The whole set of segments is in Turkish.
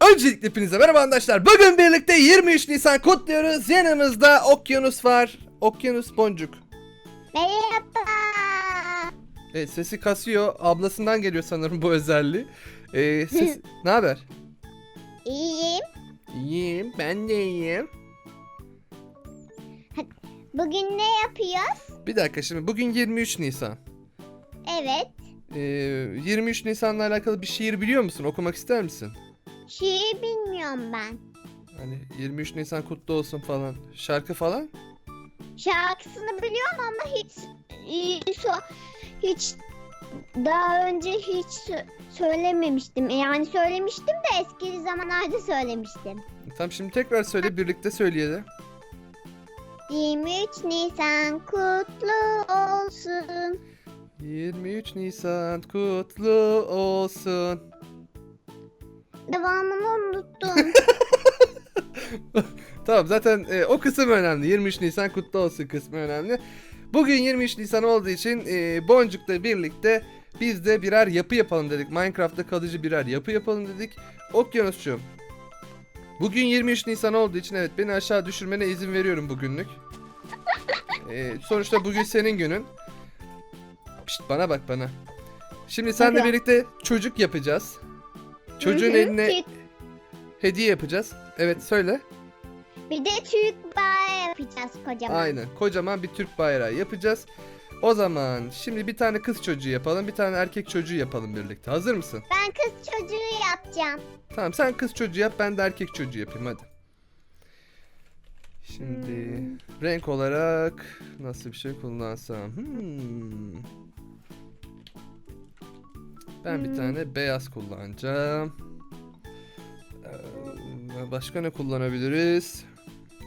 Öncelikle hepinize merhaba arkadaşlar. Bugün birlikte 23 Nisan kutluyoruz. Yanımızda Okyanus var. Okyanus Boncuk. Merhaba. Evet sesi kasıyor. Ablasından geliyor sanırım bu özelliği. Ee, ses... ne haber? İyiyim. İyiyim. Ben de iyiyim. Bugün ne yapıyoruz? Bir dakika şimdi bugün 23 Nisan. Evet. Ee, 23 Nisan'la alakalı bir şiir biliyor musun? Okumak ister misin? Şiir bilmiyorum ben. Hani 23 Nisan kutlu olsun falan. Şarkı falan? Şarkısını biliyorum ama hiç hiç, hiç daha önce hiç sö- söylememiştim. Yani söylemiştim de eski zamanlarda söylemiştim. Tamam şimdi tekrar söyle birlikte söyleyelim. 23 Nisan kutlu olsun. 23 Nisan kutlu olsun. Devamını unuttum. Tamam zaten e, o kısım önemli. 23 Nisan kutlu olsun kısmı önemli. Bugün 23 Nisan olduğu için e, Boncuk'la birlikte biz de birer yapı yapalım dedik. Minecraft'ta kalıcı birer yapı yapalım dedik. Okyanusçum. Bugün 23 Nisan olduğu için evet beni aşağı düşürmene izin veriyorum bugünlük. E, sonuçta bugün senin günün. Pişt, bana bak bana. Şimdi senle birlikte çocuk yapacağız. Çocuğun Hı hı, eline Türk- hediye yapacağız. Evet söyle. Bir de Türk bayrağı yapacağız kocaman. Aynen. Kocaman bir Türk bayrağı yapacağız. O zaman şimdi bir tane kız çocuğu yapalım, bir tane erkek çocuğu yapalım birlikte. Hazır mısın? Ben kız çocuğu yapacağım. Tamam sen kız çocuğu yap, ben de erkek çocuğu yapayım hadi. Şimdi renk olarak nasıl bir şey kullansam? Hmm. Ben bir Hmm. tane beyaz kullanacağım. Ee, Başka ne kullanabiliriz?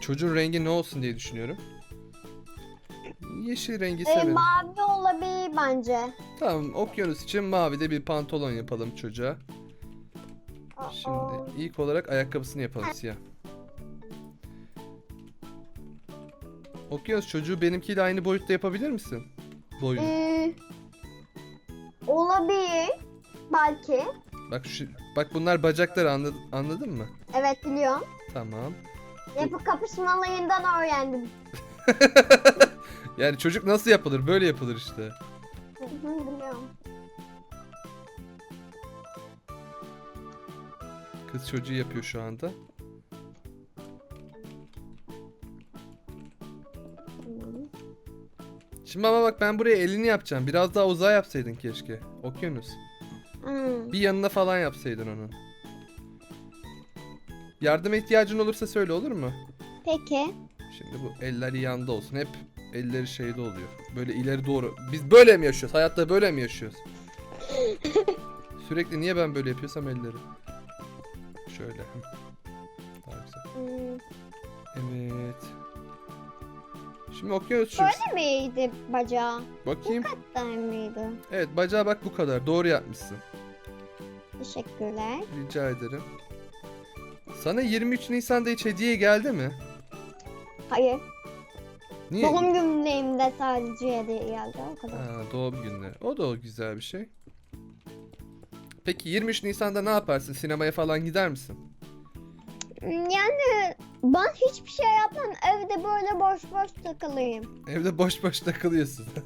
Çocuğun rengi ne olsun diye düşünüyorum. Yeşil rengi E, severim. mavi olabilir bence. Tamam, okyanus için mavi de bir pantolon yapalım çocuğa. Aa, Şimdi ilk olarak ayakkabısını yapalım siyah. Okyanus çocuğu benimkiyle aynı boyutta yapabilir misin? Boyunu. e, olabilir. Belki. Bak şu bak bunlar bacakları anladın, anladın mı? Evet biliyorum. Tamam. Yapı kapışmalarından öğrendim. yani çocuk nasıl yapılır? Böyle yapılır işte. Biliyorum. Kız çocuğu yapıyor şu anda. Şimdi ama bak ben buraya elini yapacağım. Biraz daha uzağa yapsaydın keşke. Okyanus. Hı. Bir yanına falan yapsaydın onun. Yardıma ihtiyacın olursa söyle olur mu? Peki. Şimdi bu elleri yanda olsun. Hep elleri şeyde oluyor. Böyle ileri doğru. Biz böyle mi yaşıyoruz? Hayatta böyle mi yaşıyoruz? Sürekli niye ben böyle yapıyorsam elleri. Şöyle. Daha güzel. Hı. Evet. Şimdi okyanus Böyle miydi bacağı? Bakayım. Der miydi? Evet bacağı bak bu kadar. Doğru yapmışsın. Teşekkürler. Rica ederim. Sana 23 Nisan'da hiç hediye geldi mi? Hayır. Niye? Doğum günlerimde sadece hediye geldi o kadar. Ha, doğum günleri. O da o güzel bir şey. Peki 23 Nisan'da ne yaparsın? Sinemaya falan gider misin? Yani ben hiçbir şey yapmam. Evde böyle boş boş takılayım. Evde boş boş takılıyorsun.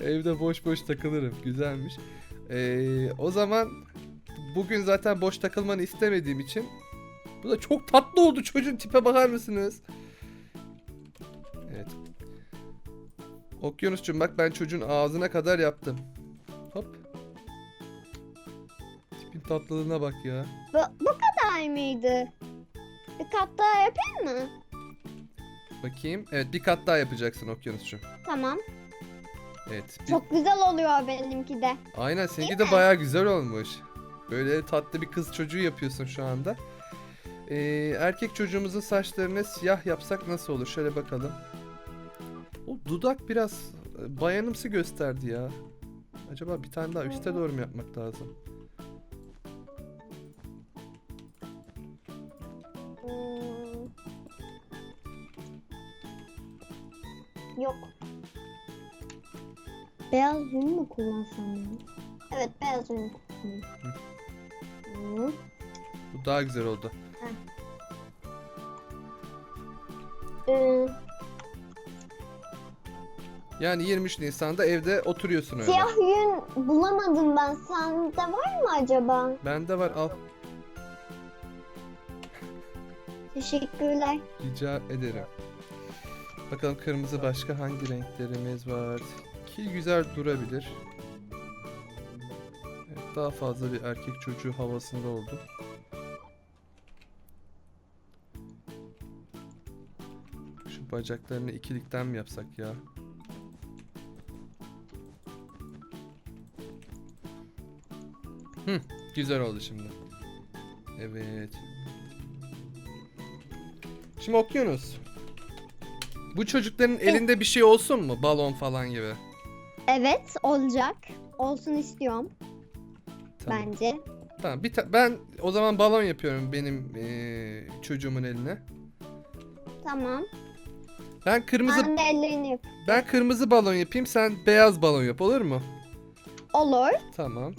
Evde boş boş takılırım. Güzelmiş. Ee, o zaman bugün zaten boş takılmanı istemediğim için bu da çok tatlı oldu çocuğun tipe bakar mısınız? Evet. Okyanusçum bak ben çocuğun ağzına kadar yaptım. Hop. Tipin tatlılığına bak ya. Bu, bu kadar mıydı? Bir kat daha yapayım mı? Bakayım. Evet bir kat daha yapacaksın Okyanusçum. Tamam. Evet. bir- Çok güzel oluyor benimki de. Aynen seninki de baya güzel olmuş. Böyle tatlı bir kız çocuğu yapıyorsun şu anda. Ee, erkek çocuğumuzun saçlarını siyah yapsak nasıl olur? Şöyle bakalım. O dudak biraz e, bayanımsı gösterdi ya. Acaba bir tane daha üste doğru mu yapmak lazım? Beyaz yün mü kullansam ya? Evet beyaz yün kullanayım. Bu daha güzel oldu. Ee, Yani 23 Nisan'da evde oturuyorsun öyle. siyah yün bulamadım ben. Sende var mı acaba? Bende var al. Teşekkürler. Rica ederim. Bakalım kırmızı başka hangi renklerimiz var? Ki güzel durabilir. Evet, daha fazla bir erkek çocuğu havasında oldu. Şu bacaklarını ikilikten mi yapsak ya? Hı, güzel oldu şimdi. Evet. Şimdi okyanus. Bu çocukların elinde bir şey olsun mu? Balon falan gibi. Evet olacak. Olsun istiyorum Tamam. bence. Tamam. Bir ta- ben o zaman balon yapıyorum benim eee, çocuğumun eline. Tamam. Ben kırmızı Ben de ellerini yap. ben kırmızı balon yapayım. Sen beyaz balon yap olur mu? Olur. Tamam.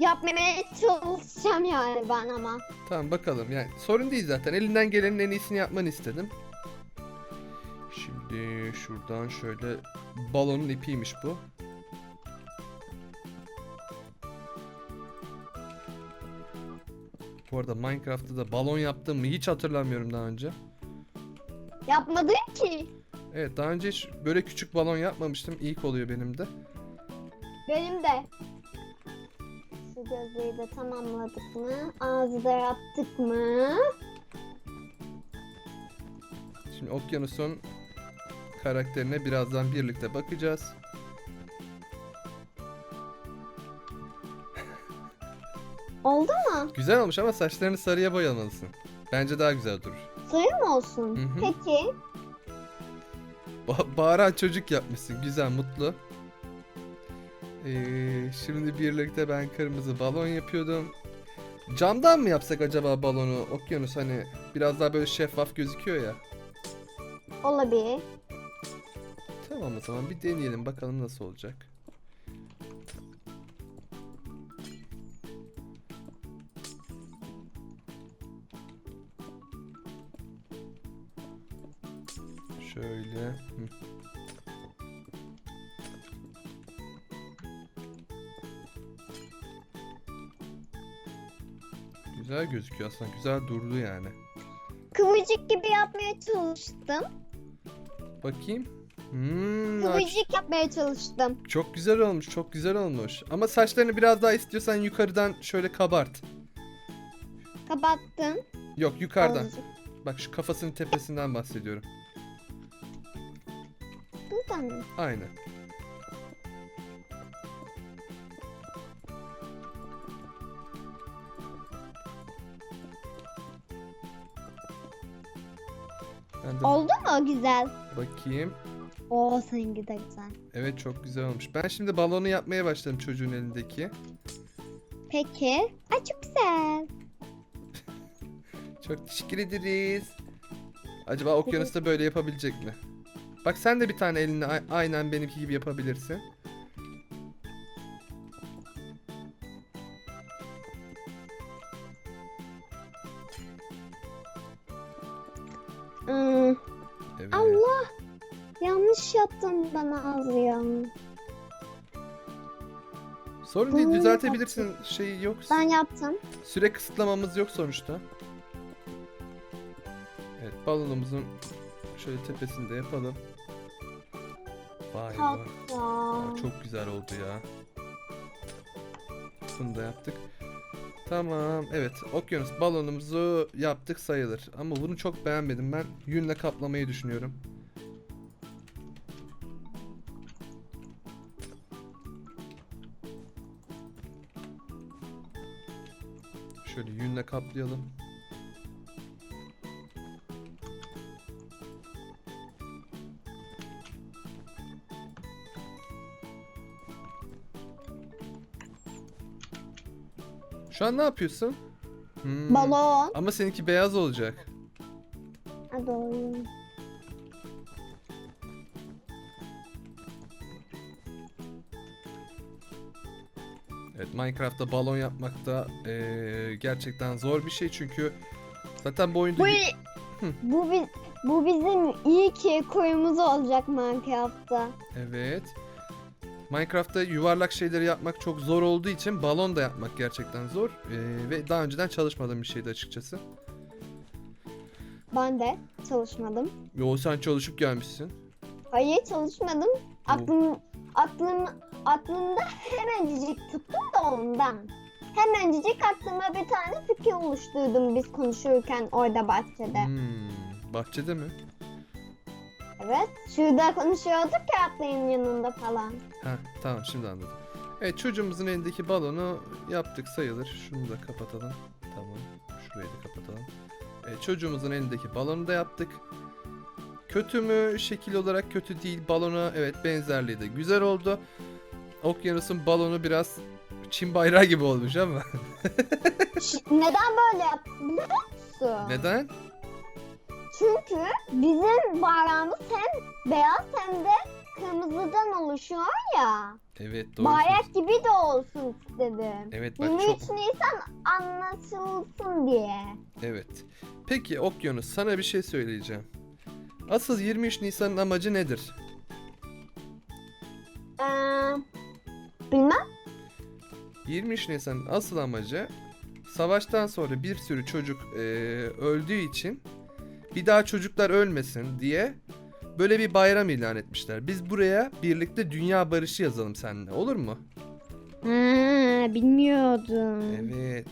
Yapmaya çalışacağım yani ben ama. Tamam bakalım. Yani sorun değil zaten. Elinden gelenin en iyisini yapmanı istedim. Şimdi şuradan şöyle balonun ipiymiş bu. Bu arada Minecraft'ta da balon yaptığımı hiç hatırlamıyorum daha önce. Yapmadın ki. Evet daha önce hiç böyle küçük balon yapmamıştım. İlk oluyor benim de. Benim de. Şu gözleri de tamamladık mı? Ağzı da yaptık mı? Şimdi Okyanus'un karakterine birazdan birlikte bakacağız. Oldu mu? Güzel olmuş ama saçlarını sarıya boyamalısın. Bence daha güzel durur. Sayı mı olsun? Hı hı. Peki. Ba- bağıran çocuk yapmışsın. Güzel, mutlu. Ee, şimdi birlikte ben kırmızı balon yapıyordum. Camdan mı yapsak acaba balonu? Okyanus hani biraz daha böyle şeffaf gözüküyor ya. Olabilir. Tamam o zaman bir deneyelim bakalım nasıl olacak. Hı. Güzel gözüküyor aslında. Güzel durdu yani. Kıvırcık gibi yapmaya çalıştım. Bakayım. Hmm, Kıvırcık yapmaya çalıştım. Çok güzel olmuş, çok güzel olmuş. Ama saçlarını biraz daha istiyorsan yukarıdan şöyle kabart. Kapattım. Yok yukarıdan. Azıcık. Bak şu kafasının tepesinden bahsediyorum. Buradan mı? Aynen. Ben de Oldu mu güzel? bakayım. Oo seninki de güzel. Evet çok güzel olmuş. Ben şimdi balonu yapmaya başladım çocuğun elindeki. Peki. Ay çok güzel. Çok teşekkür ederiz. Acaba okyanus da böyle yapabilecek mi? Bak sen de bir tane elinle a- aynen benimki gibi yapabilirsin. Hmm. Evet. Allah. Yanlış yaptım ben ağzı ya. Sorun değil Bunu düzeltebilirsin. Şey yok. Ben yaptım. Süre kısıtlamamız yok sonuçta. Evet balonumuzun şöyle tepesinde yapalım. Vay vay. Aa, Çok güzel oldu ya. Bunu da yaptık. Tamam. Evet. Okyanus balonumuzu yaptık sayılır. Ama bunu çok beğenmedim. Ben yünle kaplamayı düşünüyorum. Şöyle yünle kaplayalım. Şu an ne yapıyorsun? Hmm, Balon. Ama seninki beyaz olacak. Ha, doğru. Evet Minecraft'ta balon yapmak da eee, gerçekten zor bir şey çünkü zaten bu oyunda Bu Hı. bu biz bu bizim iyi ki koyumuz olacak Minecraft'ta. Evet. Minecraft'ta yuvarlak şeyleri yapmak çok zor olduğu için balon da yapmak gerçekten zor. Ee, ve daha önceden çalışmadığım bir şeydi açıkçası. Ben de çalışmadım. Yo sen çalışıp gelmişsin. Hayır çalışmadım. Aklım aklım aklımda hemencik tuttum da ondan. Hemencik aklıma bir tane fikir oluşturdum biz konuşurken orada bahçede. Hmm, bahçede mi? Evet. Şurada konuşuyorduk ya atlayın yanında falan. Ha tamam şimdi anladım. Evet çocuğumuzun elindeki balonu yaptık sayılır. Şunu da kapatalım. Tamam. Şurayı da kapatalım. Evet, çocuğumuzun elindeki balonu da yaptık. Kötü mü? Şekil olarak kötü değil. Balona evet benzerliği de güzel oldu. Okyanus'un balonu biraz Çin bayrağı gibi olmuş ama. Neden böyle yaptın biliyor musun? Neden? Çünkü bizim bayrağımız hem beyaz hem de kırmızıdan oluşuyor ya. Evet doğru. Bayrak gibi de olsun istedim. Evet bak 23 çok Nisan anlaşılsın diye. evet. Peki Okyanus sana bir şey söyleyeceğim. Asıl 23 Nisan'ın amacı nedir? Ee, bilmem. 23 Nisan'ın asıl amacı savaştan sonra bir sürü çocuk eee, öldüğü için bir daha çocuklar ölmesin diye böyle bir bayram ilan etmişler. Biz buraya birlikte dünya barışı yazalım seninle olur mu? Ha, bilmiyordum. Evet.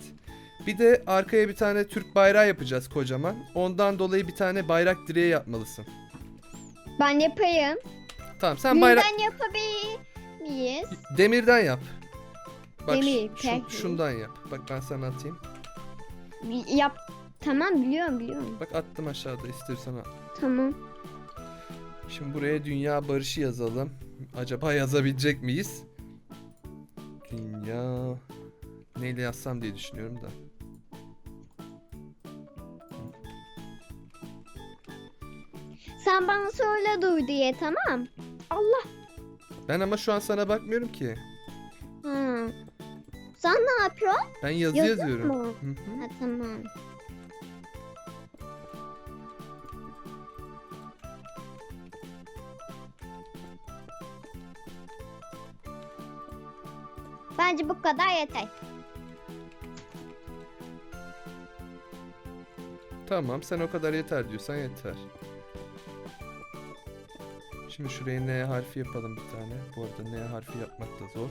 Bir de arkaya bir tane Türk bayrağı yapacağız kocaman. Ondan dolayı bir tane bayrak direği yapmalısın. Ben yapayım. Tamam sen bayrak Neden yapabilir miyiz? demirden yap. Bak Demir, şu- peki. şundan yap. Bak ben sana atayım. Yap. Tamam biliyorum biliyorum. Bak attım aşağıda istiyorsan al. Tamam. Şimdi buraya dünya barışı yazalım. Acaba yazabilecek miyiz? Dünya neyle yazsam diye düşünüyorum da. Sen bana söyle dur diye tamam. Allah. Ben ama şu an sana bakmıyorum ki. Ha. Sen ne yapıyorsun? Ben yazı Yazıyor yazıyorum. mu? Hı hı. Ha, tamam. Bence bu kadar yeter. Tamam sen o kadar yeter diyorsan yeter. Şimdi şuraya N harfi yapalım bir tane. Bu arada N harfi yapmak da zor.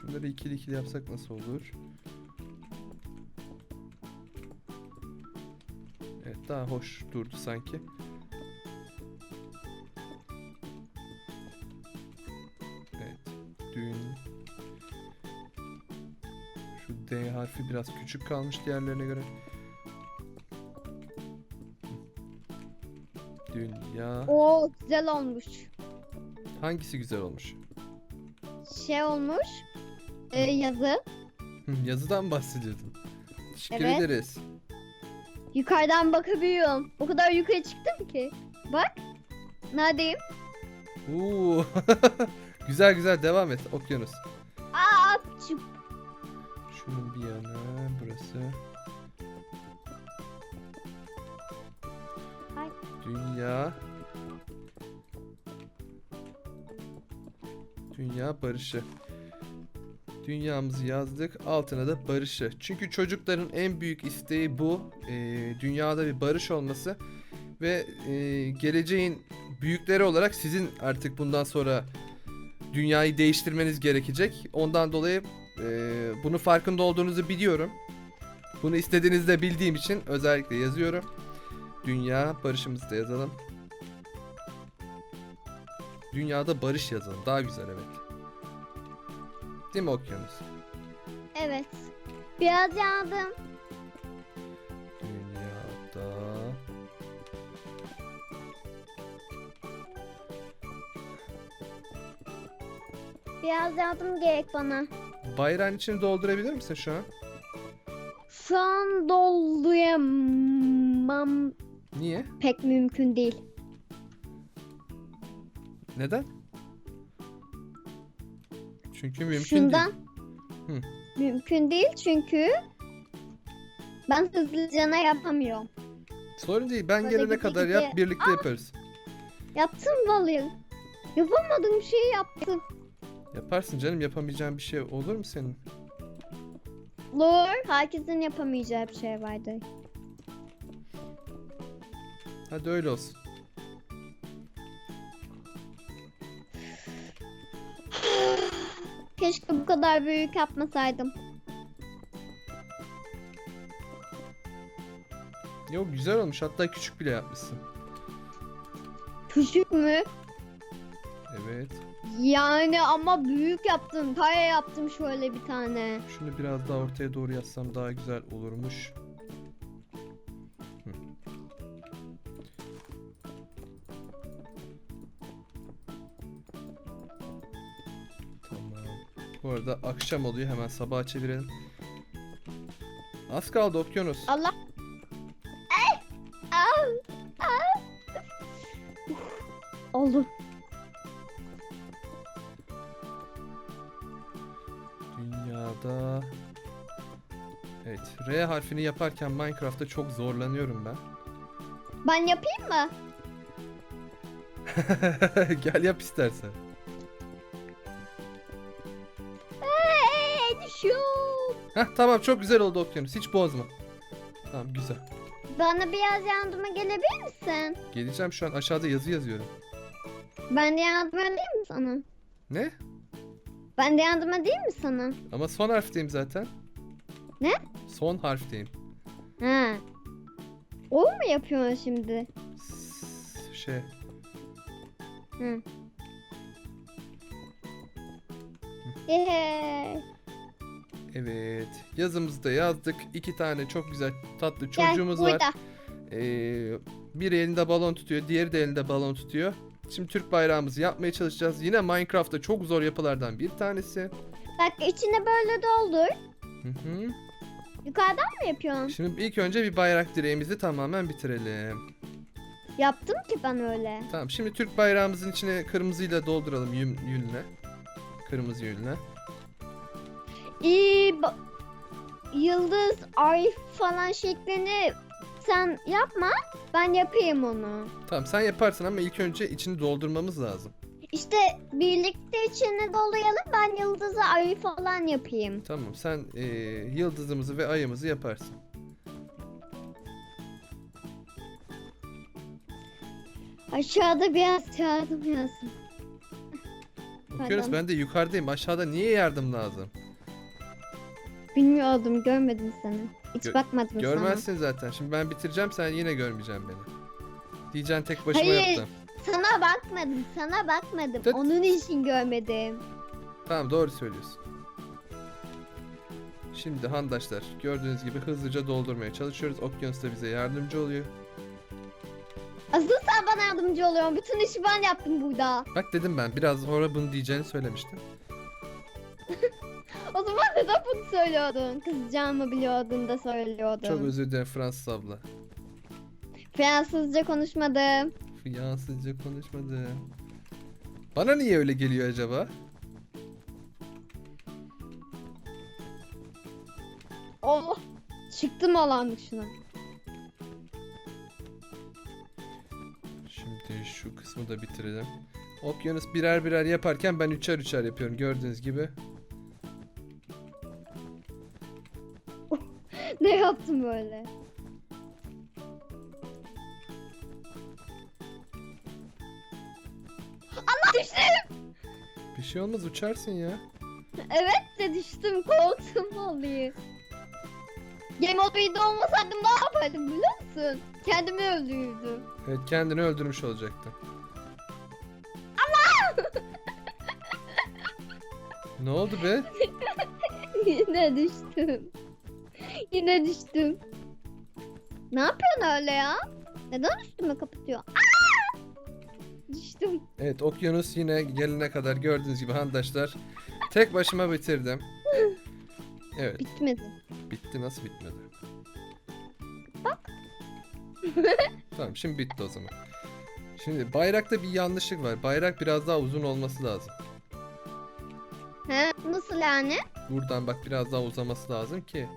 Şunları ikili ikili yapsak nasıl olur? Daha hoş durdu sanki. Evet. Dün şu D harfi biraz küçük kalmış diğerlerine göre. Dünya. Oo güzel olmuş. Hangisi güzel olmuş? Şey olmuş. e, yazı. Yazıdan bahsediyordun. Teşekkür Evet. ederiz. Yukarıdan bakabiliyorum. O kadar yukarı çıktım ki. Bak. Neredeyim? Oo. güzel güzel devam et okyanus. Aa çık. Şunun bir yanı burası. Ay. Dünya. Dünya barışı. Dünyamızı yazdık. Altına da barışı. Çünkü çocukların en büyük isteği bu. Ee, dünyada bir barış olması. Ve e, geleceğin büyükleri olarak sizin artık bundan sonra dünyayı değiştirmeniz gerekecek. Ondan dolayı ee, bunu farkında olduğunuzu biliyorum. Bunu istediğinizi de bildiğim için özellikle yazıyorum. Dünya barışımızı da yazalım. Dünyada barış yazalım. Daha güzel evet. Değil mi okyanus? Evet. Biraz yandım. Dünyada Biraz yardım gerek bana. bayrağın içini doldurabilir misin şu an? Şu an dolduramam. Niye? Pek mümkün değil. Neden? Çünkü mümkün Şundan. Hı. Mümkün değil çünkü ben hızlıcana yapamıyorum. değil. Sorun değil. Ben Böyle gelene gide kadar gide- yap. Birlikte yaparız. Yaptım vallahi. Yapamadığım şeyi yaptım. Yaparsın canım. Yapamayacağın bir şey olur mu senin? Lor, herkesin yapamayacağı bir şey vardı. Hadi öyle olsun. Keşke bu kadar büyük yapmasaydım. Yok güzel olmuş. Hatta küçük bile yapmışsın. Küçük mü? Evet. Yani ama büyük yaptım. Kare yaptım şöyle bir tane. Şunu biraz daha ortaya doğru yazsam daha güzel olurmuş. Bu arada akşam oluyor. Hemen sabaha çevirelim. Az kaldı okyanus. Allah. Ay! Au! Au! Oldu. Dünyada... Evet. R harfini yaparken Minecraft'ta çok zorlanıyorum ben. Ben yapayım mı? Gel yap istersen. Heh tamam çok güzel oldu okyanus. Hiç bozma. Tamam güzel. Bana biraz yardıma gelebilir misin? Geleceğim şu an aşağıda yazı yazıyorum. Ben de yardım edeyim mi sana? Ne? Ben de yardım edeyim mi sana? Ama son harfteyim zaten. Ne? Son harfteyim. Ha. O mu yapıyorsun şimdi? S- Şey. Hı. Yay. Evet. Yazımızı da yazdık. İki tane çok güzel tatlı çocuğumuz var. burada. Ee, biri elinde balon tutuyor. Diğeri de elinde balon tutuyor. Şimdi Türk bayrağımızı yapmaya çalışacağız. Yine Minecraft'ta çok zor yapılardan bir tanesi. Bak içine böyle doldur. Hı hı. Yukarıdan mı yapıyorsun? Şimdi ilk önce bir bayrak direğimizi tamamen bitirelim. Yaptım ki ben öyle. Tamam şimdi Türk bayrağımızın içine kırmızıyla dolduralım yün, yünle. Kırmızı yünle. İyi yıldız, ay falan şeklini sen yapma. Ben yapayım onu. Tamam sen yaparsın ama ilk önce içini doldurmamız lazım. İşte birlikte içine dolayalım. Ben yıldızı, ayı falan yapayım. Tamam sen eee, yıldızımızı ve ayımızı yaparsın. Aşağıda biraz yardım yazsın. Bakıyoruz Pardon. ben de yukarıdayım. Aşağıda niye yardım lazım? Bilmiyordum, görmedim seni. Hiç Gö- bakmadım sana. Görmezsin zaten. Şimdi ben bitireceğim sen yine görmeyeceksin beni. Diyeceksin tek başıma Hayır. yaptım. Sana bakmadım, sana bakmadım. Tıt. Onun için görmedim. Tamam doğru söylüyorsun. Şimdi handaşlar gördüğünüz gibi hızlıca doldurmaya çalışıyoruz. Okyanus da bize yardımcı oluyor. Asıl sen bana yardımcı oluyorsun. Bütün işi ben yaptım burada. Bak dedim ben biraz sonra bunu diyeceğini söylemiştim. O zaman neden bunu söylüyordun? Kızacağımı biliyordun da söylüyordun. Çok özür dilerim Fransız abla. Fransızca konuşmadım. Fransızca konuşmadı. Bana niye öyle geliyor acaba? Oh! Çıktım alan dışına. Şimdi şu kısmı da bitirelim. Okyanus birer birer yaparken ben üçer üçer yapıyorum gördüğünüz gibi. Böyle? Allah düştüm. Bir şey olmaz uçarsın ya. Evet de düştüm. Korktum vallahi. Game Over'da olmasaydım ne yapardım biliyor musun? Kendimi öldürürdüm. Evet kendini öldürmüş olacaktın. ne oldu be? Yine düştüm. Yine düştüm. Ne yapıyorsun öyle ya? Neden üstüme kapatıyor? Aa! Düştüm. Evet okyanus yine gelene kadar gördüğünüz gibi handaşlar. Tek başıma bitirdim. Evet Bitmedi. bitti nasıl bitmedi? Tamam şimdi bitti o zaman. Şimdi bayrakta bir yanlışlık var. Bayrak biraz daha uzun olması lazım. He? Nasıl yani? Buradan bak biraz daha uzaması lazım ki.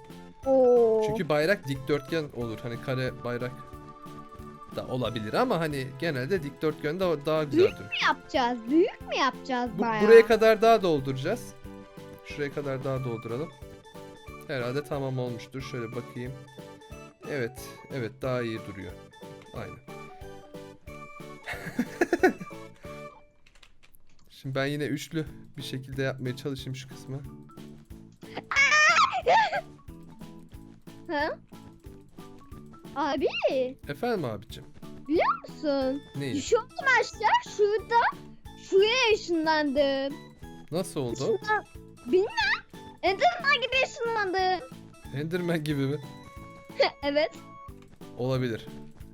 Oo. Çünkü bayrak dikdörtgen olur. Hani kare bayrak da olabilir ama hani genelde dikdörtgen de daha güzel durur. Ne yapacağız? Büyük mü yapacağız Bu, bayağı? buraya kadar daha dolduracağız. Şuraya kadar daha dolduralım. Herhalde tamam olmuştur. Şöyle bakayım. Evet, evet daha iyi duruyor. Aynen. Şimdi ben yine üçlü bir şekilde yapmaya çalışayım şu kısmı. Hı? Abi Efendim abicim. musun? Neyi? Düşüyordum aşağı şurada. Şuraya ışınlandım. Nasıl oldu? Şundan... Bilmem. Enderman gibi ışınlandım. Enderman gibi mi? evet. Olabilir.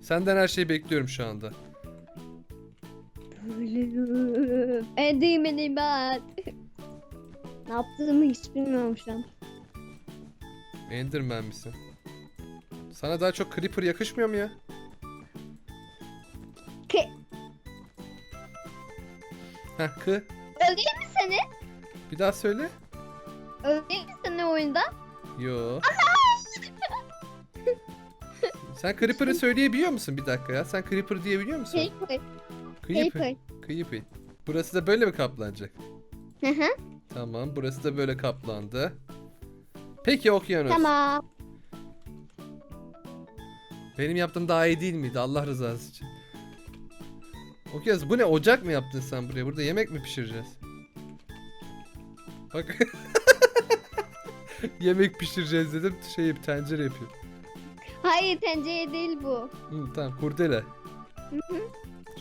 Senden her şeyi bekliyorum şu anda. Enderman'im ben. ne yaptığımı hiç bilmiyorum şu an. Enderman misin? Sana daha çok Creeper yakışmıyor mu ya? Ke Heh kı. Öldüreyim mi seni? Bir daha söyle. Öldüreyim mi seni oyunda? Yo. Sen Creeper'ı söyleyebiliyor musun bir dakika ya? Sen Creeper diyebiliyor musun? Creeper. Creeper. Creeper. Burası da böyle mi kaplanacak? Hı hı. Tamam burası da böyle kaplandı. Peki okyanus. tamam. Benim yaptığım daha iyi değil miydi Allah rızası için? Okyanus bu ne ocak mı yaptın sen buraya? Burada yemek mi pişireceğiz? Bak. yemek pişireceğiz dedim şey tencere yapıyor. Hayır tencere değil bu. Hı, tamam kurdele. Hı hı.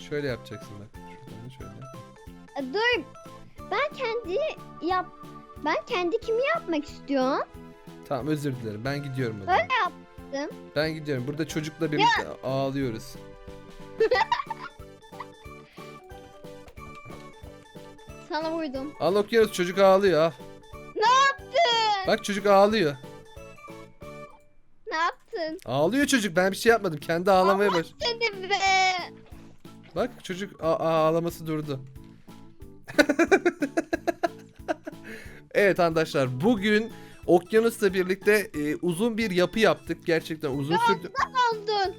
Şöyle yapacaksın bak. Şuradan da şöyle. Dur. Ben kendi yap ben kendi kimi yapmak istiyorum? Tamam özür dilerim. Ben gidiyorum o zaman. yaptım. Ben gidiyorum. Burada çocukla birlikte ağlıyoruz. Sana uydum. Al okuyoruz çocuk ağlıyor al. Ne yaptın? Bak çocuk ağlıyor. Ne yaptın? Ağlıyor çocuk. Ben bir şey yapmadım. Kendi ağlamaya baş. Seni be. Bak çocuk a- a- ağlaması durdu. evet arkadaşlar bugün Okyanus'la birlikte e, uzun bir yapı yaptık. Gerçekten uzun sürdü. Oldun.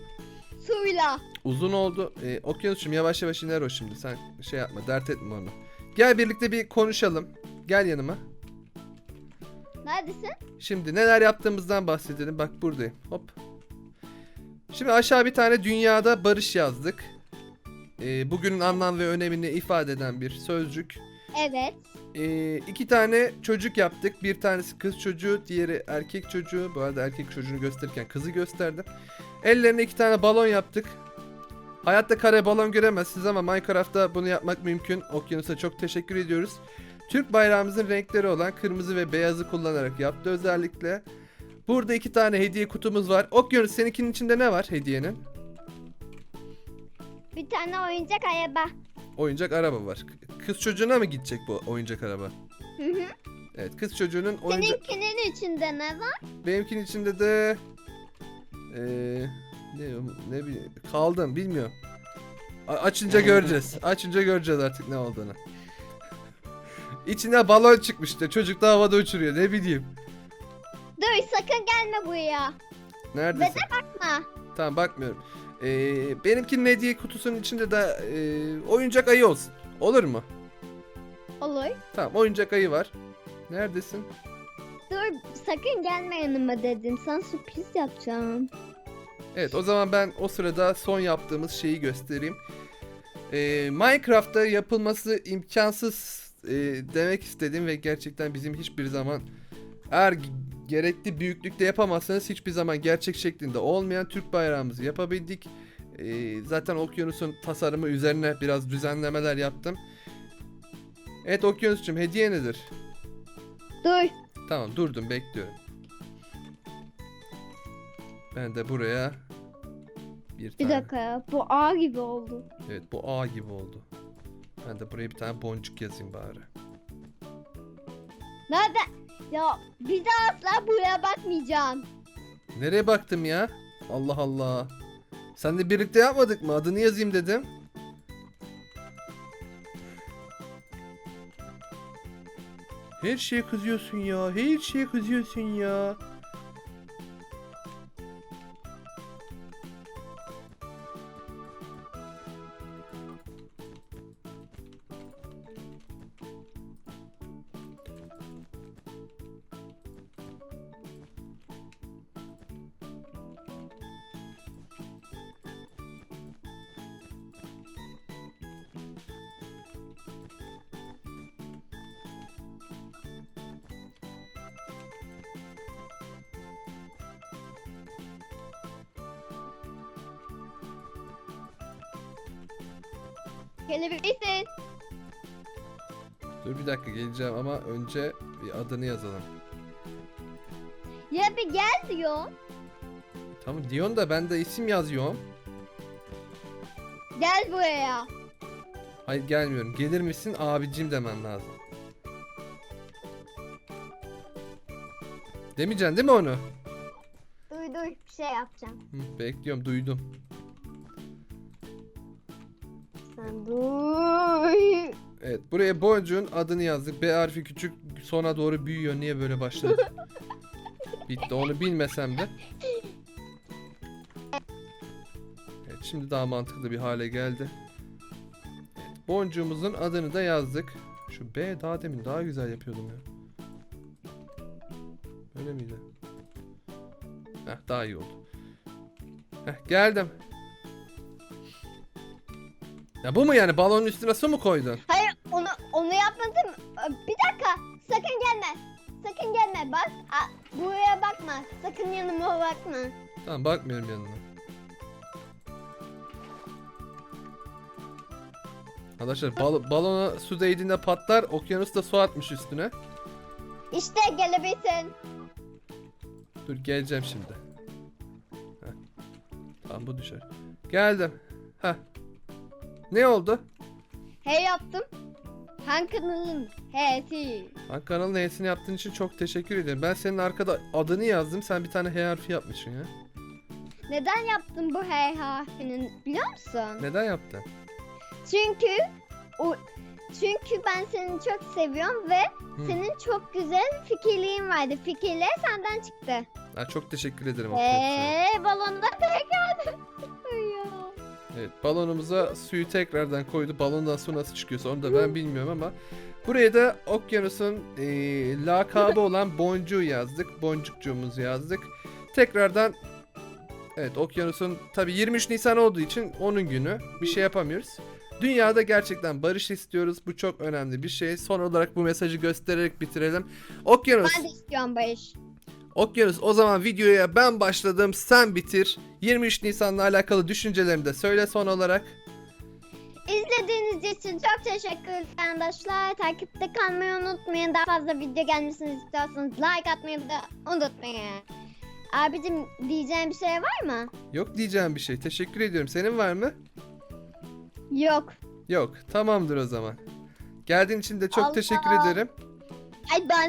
Suyla. Uzun oldu. E, Okyanus'cum yavaş yavaş iner o şimdi. Sen şey yapma dert etme onu. Gel birlikte bir konuşalım. Gel yanıma. Neredesin? Şimdi neler yaptığımızdan bahsedelim. Bak buradayım. Hop. Şimdi aşağı bir tane dünyada barış yazdık. Ee, bugünün anlam ve önemini ifade eden bir sözcük. Evet. Ee, iki tane çocuk yaptık. Bir tanesi kız çocuğu, diğeri erkek çocuğu. Bu arada erkek çocuğunu gösterirken kızı gösterdim. Ellerine iki tane balon yaptık. Hayatta kare balon göremezsiniz ama Minecraft'ta bunu yapmak mümkün. Okyanus'a çok teşekkür ediyoruz. Türk bayrağımızın renkleri olan kırmızı ve beyazı kullanarak yaptı özellikle. Burada iki tane hediye kutumuz var. Okyanus seninkinin içinde ne var hediyenin? Bir tane oyuncak araba. Oyuncak araba var. Kız çocuğuna mı gidecek bu oyuncak araba? Hı hı. Evet kız çocuğunun oyuncak... Seninkinin içinde ne var? Benimkinin içinde de eee ne ne bileyim kaldım bilmiyorum. A- açınca göreceğiz. Açınca göreceğiz artık ne olduğunu. İçine balon çıkmıştı. Çocuk da havada uçuruyor. Ne bileyim. Dur sakın gelme buraya. Neredesin? Bakma. Tamam bakmıyorum. Eee benimkinin hediye kutusunun içinde de eee, oyuncak ayı olsun. Olur mu? Olur. Tamam oyuncak ayı var. Neredesin? Dur sakın gelme yanıma dedim. Sana sürpriz yapacağım. Evet o zaman ben o sırada son yaptığımız şeyi göstereyim. Ee, Minecraft'ta yapılması imkansız e, demek istedim ve gerçekten bizim hiçbir zaman eğer gerekli büyüklükte yapamazsanız hiçbir zaman gerçek şeklinde olmayan Türk bayrağımızı yapabildik. Ee, zaten Okyanus'un tasarımı üzerine biraz düzenlemeler yaptım. Evet Okyanus'cum hediye nedir? Dur. Tamam durdum bekliyorum. Ben de buraya bir Bir tane. dakika ya. Bu ağ gibi oldu. Evet bu A gibi oldu. Ben de buraya bir tane boncuk yazayım bari. Nerede? Ya bir daha asla buraya bakmayacağım. Nereye baktım ya? Allah Allah. Sen de birlikte yapmadık mı? Adını yazayım dedim. Her şeye kızıyorsun ya. Her şeye kızıyorsun ya. Önce bir adını yazalım. Ya bir gel diyor. Tamam diyorsun da ben de isim yazıyorum. Gel buraya. Hayır gelmiyorum. Gelir misin abicim demen lazım. Demeyeceksin değil mi onu? Duy duy bir şey yapacağım. Hı, bekliyorum duydum. Sen duy. Evet buraya boncuğun adını yazdık. B harfi küçük sona doğru büyüyor. Niye böyle başladı? Bitti onu bilmesem de. Evet şimdi daha mantıklı bir hale geldi. Evet, boncuğumuzun adını da yazdık. Şu B daha demin daha güzel yapıyordum ya. Öyle miydi? Heh daha iyi oldu. Heh geldim. Ya bu mu yani balonun üstüne su mu koydun? Hayır onu yapmadım. Bir dakika. Sakın gelme. Sakın gelme. Bak. a- buraya bakma. Sakın yanıma bakma. Tamam bakmıyorum yanına. Arkadaşlar bal- balona su değdiğinde patlar. Okyanus da su atmış üstüne. İşte gelebilirsin. Dur geleceğim şimdi. Heh. Tamam bu düşer. Geldim. Heh. Ne oldu? He yaptım. Hankı'nın hesi. Ben kanalın H'sini yaptığın için çok teşekkür ederim. Ben senin arkada adını yazdım. Sen bir tane H harfi yapmışsın ya. Neden yaptım bu H harfinin biliyor musun? Neden yaptın? Çünkü o çünkü ben seni çok seviyorum ve Hı. senin çok güzel fikirliğin vardı. Fikirler senden çıktı. Ha, çok teşekkür ederim. Eee balonda tekrar. Evet balonumuza suyu tekrardan koydu. Balondan su nasıl çıkıyorsa onu da ben bilmiyorum ama buraya da okyanusun eee, lakabı olan boncuğu yazdık. Boncukcuğumuzu yazdık. Tekrardan evet okyanusun tabi 23 Nisan olduğu için onun günü bir şey yapamıyoruz. Dünyada gerçekten barış istiyoruz. Bu çok önemli bir şey. Son olarak bu mesajı göstererek bitirelim. Okyanus, Ben de istiyorum Barış. Okyanus o zaman videoya ben başladım. Sen bitir. 23 Nisan'la alakalı düşüncelerini de söyle son olarak. İzlediğiniz için çok teşekkür arkadaşlar. Takipte kalmayı unutmayın. Daha fazla video gelmesini istiyorsanız like atmayı da unutmayın. Abicim diyeceğim bir şey var mı? Yok diyeceğim bir şey. Teşekkür ediyorum. Senin var mı? Yok. Yok. Tamamdır o zaman. Geldiğin için de çok Allah. teşekkür ederim. Ay ben